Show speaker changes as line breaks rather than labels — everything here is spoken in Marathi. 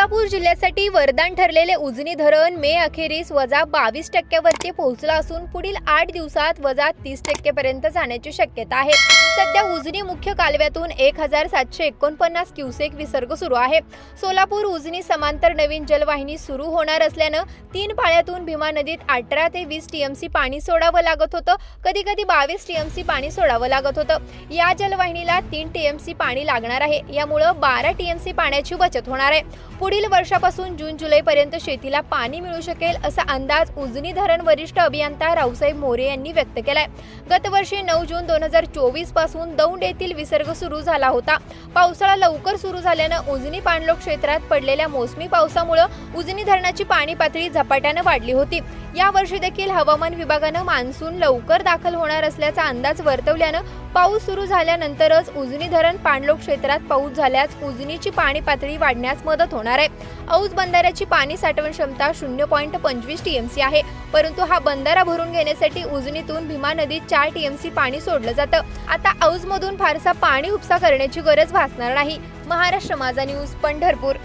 सोलापूर जिल्ह्यासाठी वरदान ठरलेले उजनी धरण मे अखेरीस वजा बावीस टक्क्यावरती पोहोचलं असून पुढील आठ दिवसात वजा तीस टक्केपर्यंत जाण्याची शक्यता आहे. सध्या उजनी मुख्य कालव्यातून एक हजार सातशे एकोणपन्नास क्युसेक विसर्ग सुरू आहे. सोलापूर उजनी समांतर नवीन जलवाहिनी सुरू होणार असल्यानं तीन पाळ्यातून भीमा नदीत अठरा ते वीस टीएमसी पाणी सोडावं लागत होतं. कधी कधी बावीस टीएमसी पाणी सोडावं लागत होतं. या जलवाहिनीला तीन टीएमसी पाणी लागणार आहे. यामुळं बारा टीएमसी पाण्याची बचत होणार आहे. पुढील वर्षापासून जून जुलैपर्यंत शेतीला पाणी मिळू शकेल असा अंदाज उजनी धरण वरिष्ठ अभियंता रावसाहेब मोरे यांनी व्यक्त केलाय. गतवर्षी नऊ जून दोन हजार चोवीसपासून दौंड येथील विसर्ग सुरू झाला होता. पावसाळा लवकर सुरू झाल्यानं उजनी पाणलोक क्षेत्रात पडलेल्या मोसमी पावसामुळं उजनी धरणाची पाणी पातळी झपाट्यानं वाढली होती. यावर्षी देखील हवामान विभागानं मान्सून लवकर दाखल होणार असल्याचा अंदाज वर्तवल्यानं पाऊस सुरू झाल्यानंतरच उजनी धरण पाणलोक क्षेत्रात पाऊस झाल्यास उजनीची पाणी पातळी वाढण्यास मदत होणार आहे. औज बंधाऱ्याची पाणी साठवण क्षमता शून्य पॉईंट पंचवीस टीएमसी आहे. परंतु हा बंधारा भरून घेण्यासाठी उजनीतून भीमा नदीत चार टीएमसी पाणी सोडलं जातं. आता औजमधून फारसा पाणी उपसा करण्याची गरज भासणार नाही. महाराष्ट्र माझा न्यूज पंढरपूर.